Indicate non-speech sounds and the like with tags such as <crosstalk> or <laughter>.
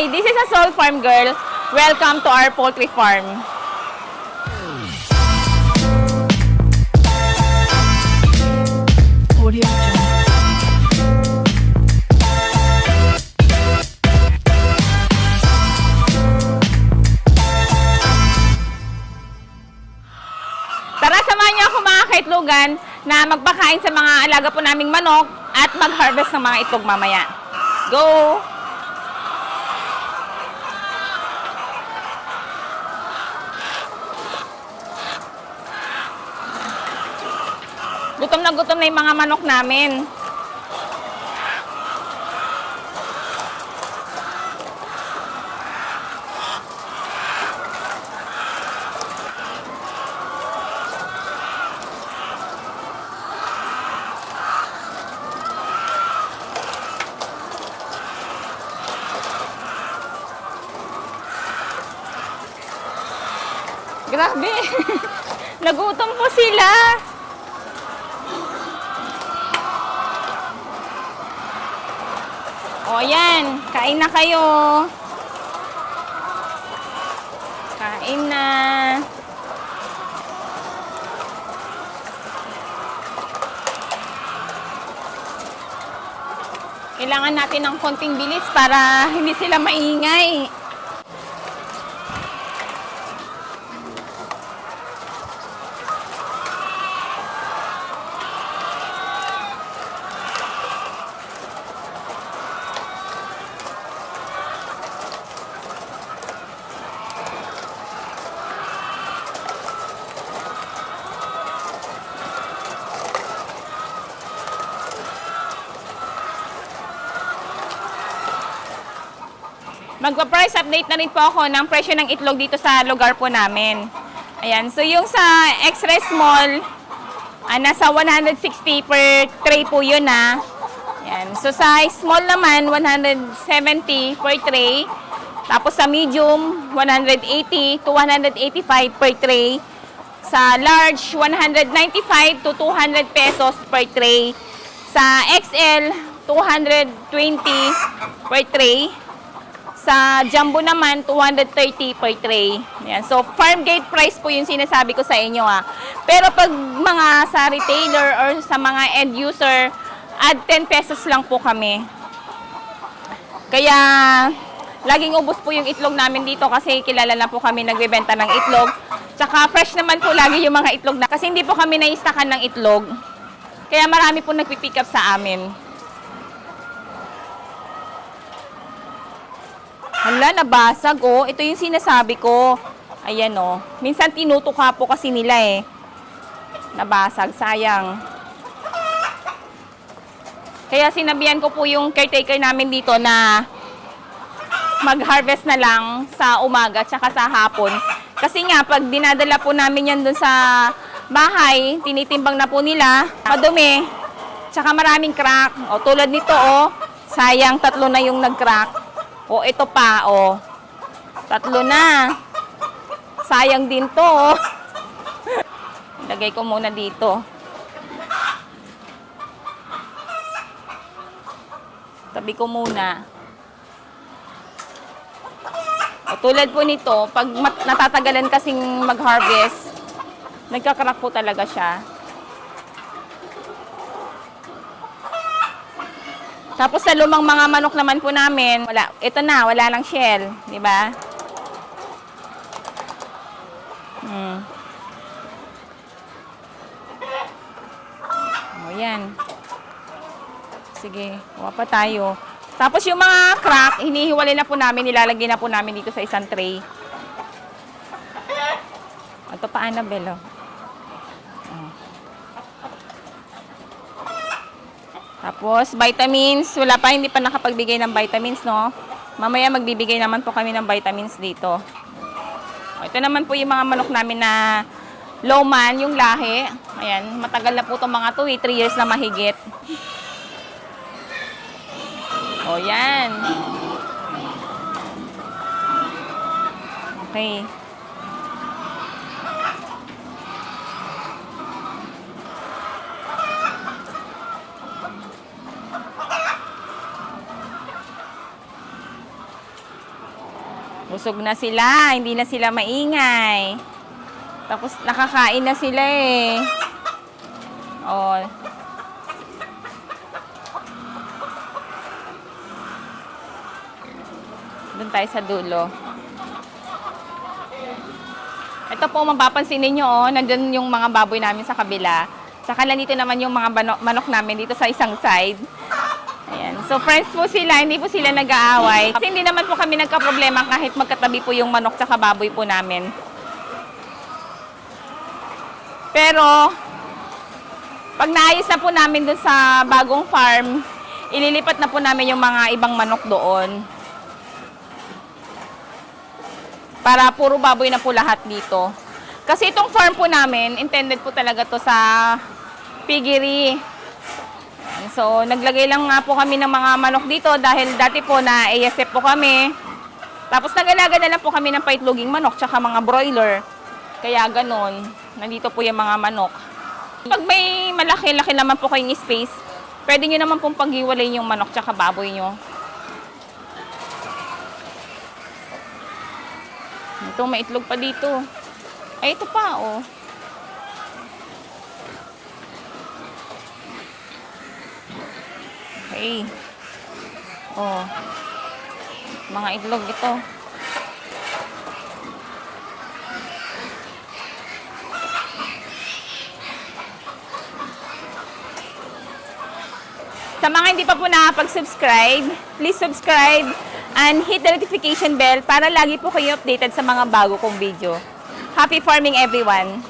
Hi, this is a soul farm girl. Welcome to our poultry farm. Tara, samahan niyo ako mga kaitlogan na magpakain sa mga alaga po naming manok at mag-harvest ng mga itlog mamaya. Go! Gutom na gutom na yung mga manok namin. Grabe! <laughs> Nagutom po sila! O yan, kain na kayo. Kain na. Kailangan natin ng konting bilis para hindi sila maingay. Magpa-price update na rin po ako ng presyo ng itlog dito sa lugar po namin. Ayan, so yung sa X-ray small, ah, nasa 160 per tray po yun na. Ayan, so sa small naman, 170 per tray. Tapos sa medium, 180 to 185 per tray. Sa large, 195 to 200 pesos per tray. Sa XL, 220 per tray. Sa jumbo naman, 230 per tray. Yan. So, farm gate price po yung sinasabi ko sa inyo ah. Pero pag mga sa retailer or sa mga end user, add 10 pesos lang po kami. Kaya, laging ubos po yung itlog namin dito kasi kilala na po kami nagbebenta ng itlog. Tsaka fresh naman po lagi yung mga itlog na kasi hindi po kami naistakan ng itlog. Kaya marami po nagpipick up sa amin. Hala, nabasag oh. Ito yung sinasabi ko. Ayan oh. Minsan tinutuka po kasi nila eh. Nabasag, sayang. Kaya sinabihan ko po yung caretaker namin dito na mag-harvest na lang sa umaga tsaka sa hapon. Kasi nga, pag dinadala po namin yan dun sa bahay, tinitimbang na po nila, madumi, tsaka maraming crack. O, tulad nito, o, sayang, tatlo na yung nag-crack. O, ito pa, o, tatlo na. Sayang din to, o. Ilagay ko muna dito. Tabi ko muna. O, tulad po nito, pag natatagalan kasing mag-harvest, nagkakrak po talaga siya. Tapos sa lumang mga manok naman po namin, wala, ito na, wala lang shell, di ba? Hmm. O, yan. Sige, kuha pa tayo. Tapos yung mga crack, hinihiwalay na po namin, nilalagay na po namin dito sa isang tray. Ito pa, Annabelle, oh. Tapos, vitamins. Wala pa, hindi pa nakapagbigay ng vitamins, no? Mamaya magbibigay naman po kami ng vitamins dito. Ito naman po yung mga manok namin na lowman, yung lahi. Ayan, matagal na po itong mga to, 3 years na mahigit. O, yan. Okay. Busog na sila, hindi na sila maingay. Tapos nakakain na sila eh. Oh. Doon tayo sa dulo. Ito po, mapapansin ninyo, oh, nandun yung mga baboy namin sa kabila. Saka nandito naman yung mga manok namin dito sa isang side. So, friends po sila, hindi po sila nag-aaway. Kasi hindi naman po kami nagka-problema kahit magkatabi po yung manok tsaka baboy po namin. Pero, pag naayos na po namin dun sa bagong farm, ililipat na po namin yung mga ibang manok doon. Para puro baboy na po lahat dito. Kasi itong farm po namin, intended po talaga to sa piggery. So, naglagay lang nga po kami ng mga manok dito dahil dati po na ASF po kami. Tapos nagalaga na lang po kami ng paitloging manok tsaka mga broiler. Kaya ganun, nandito po yung mga manok. Pag may malaki-laki naman po kayong space, pwede nyo naman pong paghiwalay yung manok tsaka baboy nyo. Ito, may itlog pa dito. Ay, ito pa, oh. Okay. Oh. Mga itlog ito. Sa mga hindi pa po nakapag-subscribe, please subscribe and hit the notification bell para lagi po kayo updated sa mga bago kong video. Happy farming everyone!